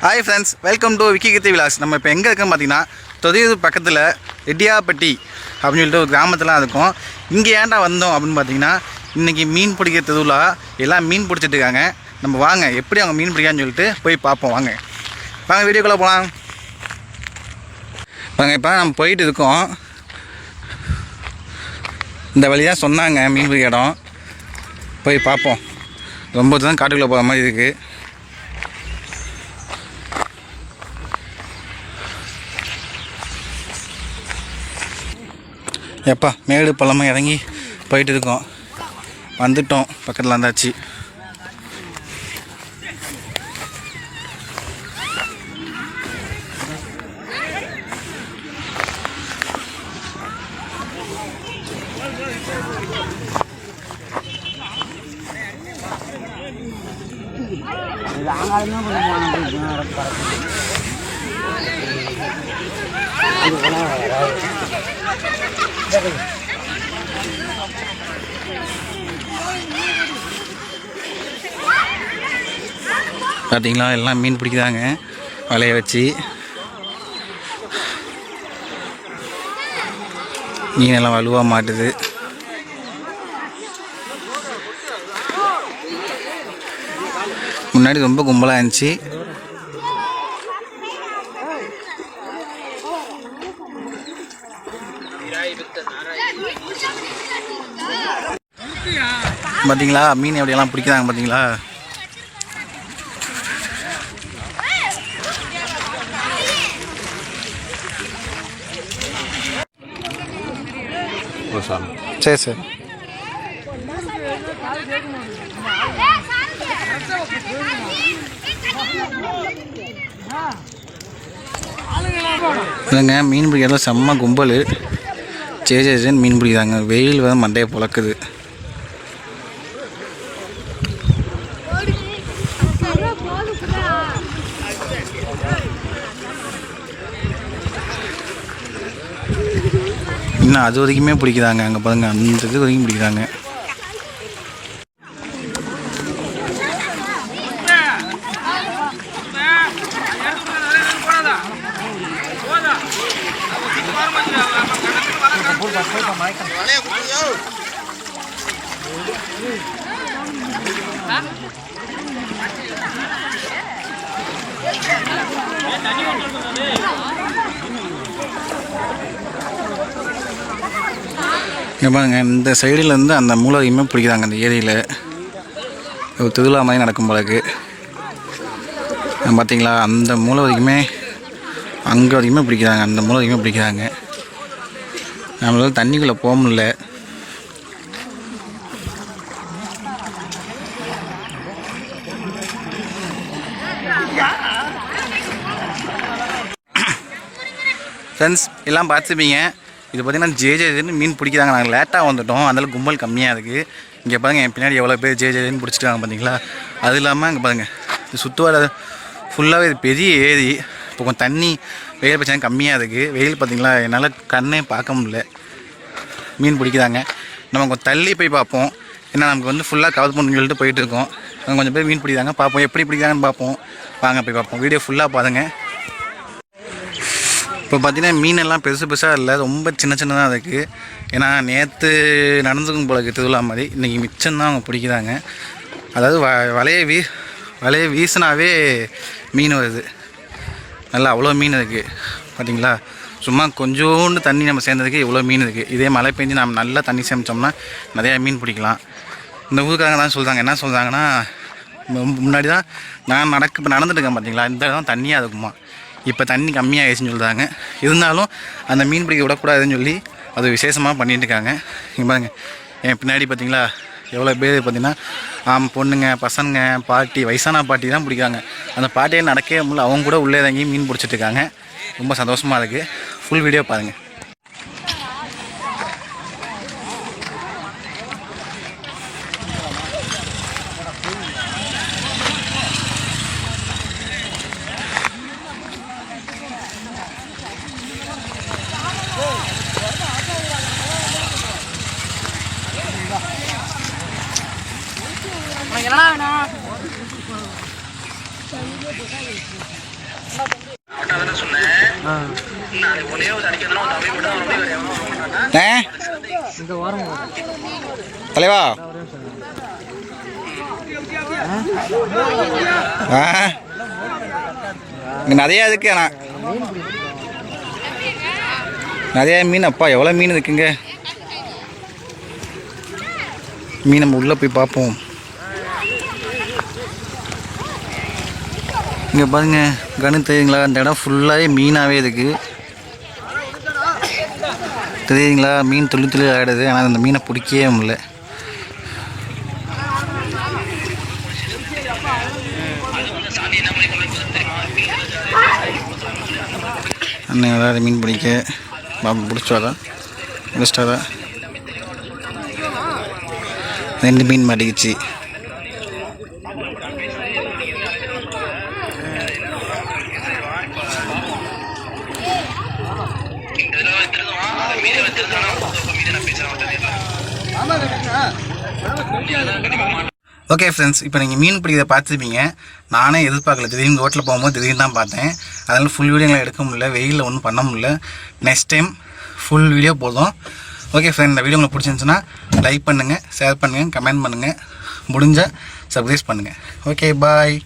Hi friends welcome to Vicky Vilas நம்ம இப்போ எங்கே இருக்கோம் பார்த்தீங்கன்னா தொதியூர் பக்கத்தில் ரெட்டியாப்பட்டி அப்படின்னு சொல்லிட்டு ஒரு கிராமத்துலாம் இருக்கும். இங்கே ஏன்டா வந்தோம் அப்படின்னு பார்த்தீங்கன்னா இன்றைக்கி மீன் பிடிக்கிற திருவிழா. எல்லாம் மீன் பிடிச்சிட்டு இருக்காங்க. நம்ம வாங்க எப்படி அவங்க மீன் பிடிக்கான்னு சொல்லிட்டு போய் பார்ப்போம். வாங்க. வாங்க வீடியோக்குள்ளே போகலாம் வாங்க இப்போ நம்ம போயிட்டு இருக்கோம். இந்த வழியாக சொன்னாங்க மீன் பிடிக்க இடம். போய் பார்ப்போம். ரொம்ப தான் காட்டுக்குள்ளே போகிற மாதிரி இருக்குது எப்பா மேடு பள்ளமாக இறங்கி போயிட்டு இருக்கோம் வந்துட்டோம் பக்கத்தில் வந்தாச்சு. பார்த்தீங்களா எல்லாம் மீன் பிடிக்குதாங்க வலைய வச்சு. மீன் எல்லாம் வலுவாக மாட்டுது. முன்னாடி ரொம்ப கும்பலாக இருந்துச்சு. பார்த்தீங்களா மீன் எப்படியெல்லாம் பிடிக்கிறாங்க பார்த்தீங்களா சரி சரி. இல்லைங்க மீன் பிடிக்கிறதுல செம்ம கும்பல். சே சேன்னு மீன் பிடிக்கிறாங்க. வெயில் வந்து மண்டையை புழக்குது. இன்னும் அது வரைக்குமே பிடிக்கிறாங்க. அங்கே பாருங்க அந்த இது வரைக்கும் பிடிக்கிறாங்க. இங்கே பாருங்க இந்த சைடுலேருந்து அந்த மூலை பிடிக்கிறாங்க அந்த ஏரியில். ஒரு திருவிழா மாதிரி நடக்கும் போலக்கு பார்த்தீங்களா அந்த மூலை வரைக்குமே அங்கே வரைக்குமே பிடிக்கிறாங்க அந்த மூலை வரைக்குமே பிடிக்கிறாங்க. நம்மளால தண்ணிக்குள்ளே போக முடில ஃப்ரெண்ட்ஸ் எல்லாம் பார்த்துப்பீங்க. இது பார்த்தீங்கன்னா ஜே ஜேன்னு மீன் பிடிக்கிறாங்க. நாங்கள் லேட்டாக வந்துட்டோம். அதனால் கும்பல் கம்மியாக இருக்குது இங்கே பாருங்கள் என் பின்னாடி எவ்வளோ பேர் ஜே ஜேன்னு பிடிச்சிட்டாங்க பார்த்தீங்களா அது இல்லாமல் இங்கே பாருங்கள் இது சுற்றுவார ஃபுல்லாகவே இது பெரிய ஏரி. இப்போ கொஞ்சம் தண்ணி வெயில் பிரச்சனை கம்மியாக இருக்குது வெயில் பார்த்தீங்களா? என்னால் கண்ணே பார்க்க முடியல. மீன் பிடிக்கிறாங்க. நம்ம கொஞ்சம் தள்ளி போய் பார்ப்போம். ஏன்னா நமக்கு வந்து ஃபுல்லாக கவர் பண்ணு சொல்லிட்டு போயிட்டு இருக்கோம். கொஞ்சம் பேர் மீன் பிடிக்கிறாங்க. பார்ப்போம். எப்படி பிடிக்கிறாங்கன்னு பார்ப்போம். வாங்க போய் பார்ப்போம். வீடியோ ஃபுல்லாக பாருங்கள் இப்போ பார்த்தீங்கன்னா மீனெல்லாம் பெருசு பெருசாக இல்லை. ரொம்ப சின்ன சின்னதாக இருக்குது ஏன்னா நேற்று நடந்துக்கும் போல திருவிழா மாதிரி. இன்றைக்கி மிச்சம்தான் அவங்க பிடிக்கிறாங்க. அதாவது வ வலையை வீ வலையை வீசினாவே மீன் வருது. நல்லா அவ்வளோ மீன் இருக்குது பார்த்தீங்களா சும்மா கொஞ்சோண்டு தண்ணி நம்ம சேர்ந்ததுக்கு இவ்வளோ மீன் இருக்குது இதே மழை பெஞ்சு நம்ம நல்லா தண்ணி சேமிச்சோம்னா நிறையா மீன் பிடிக்கலாம். இந்த ஊருக்காரங்க தான் சொல்கிறாங்க என்ன சொல்கிறாங்கன்னா முன்னாடி தான் நான் நடக்க இப்போ நடந்துட்டுருக்கேன் பார்த்தீங்களா இந்த இடம் தண்ணியாக இருக்குமா? இப்போ தண்ணி கம்மியாகிடுச்சுன்னு சொல்கிறாங்க இருந்தாலும் அந்த மீன் பிடிக்க விடக்கூடாதுன்னு சொல்லி அது விசேஷமாக பண்ணிகிட்டு இருக்காங்க. இங்கே பாருங்கள் என் பின்னாடி பார்த்தீங்களா எவ்வளோ பேர் பார்த்தீங்கன்னா பொண்ணுங்க பசங்க பாட்டி வயசான பாட்டி தான் பிடிக்காங்க. அந்த பாட்டியே நடக்கவே முடியல. அவங்க கூட உள்ளே இறங்கி மீன் பிடிச்சிட்டு இருக்காங்க. ரொம்ப சந்தோஷமாக இருக்குது ஃபுல் வீடியோ பாருங்கள் தலைவா. ஆ? இங்கே நிறையா இருக்கு ஆனால் நிறையா மீன் அப்பா எவ்வளோ மீன் இருக்குங்க? மீன் நம்ம உள்ளே போய் பார்ப்போம். இங்கே பாருங்க கணு தெரியுங்களா? அந்த இடம் ஃபுல்லாகவே மீனாகவே இருக்குது தெரியுங்களா? மீன் துளி துளி ஆகிடுது ஆனால் அந்த மீனை பிடிக்கவே முடியல. அண்ணன் ஏதாவது மீன் பிடிக்க. பாபு பிடிச்சாதா முடிச்சிட்டாதா ரெண்டு மீன் மாட்டிக்கிச்சு. ஓகே ஃப்ரெண்ட்ஸ் இப்போ நீங்கள் மீன் பிடிக்கிறத பார்த்துருப்பீங்க. நானே எதிர்பார்க்கல. திடீர்னு ரோட்டில் போகும்போது திடீர்னு தான் பார்த்தேன். அதனால் ஃபுல் வீடியோலாம் எடுக்க முடியல. வெயிலில் ஒன்றும் பண்ண முடியல. நெக்ஸ்ட் டைம் ஃபுல் வீடியோ போதும். ஓகே ஃப்ரெண்ட் இந்த வீடியோ உங்களுக்கு பிடிச்சிருந்துச்சுன்னா லைக் பண்ணுங்கள் ஷேர் பண்ணுங்கள் கமெண்ட் பண்ணுங்கள் முடிஞ்சால் சப்ஸ்கிரைப் பண்ணுங்கள் ஓகே பாய்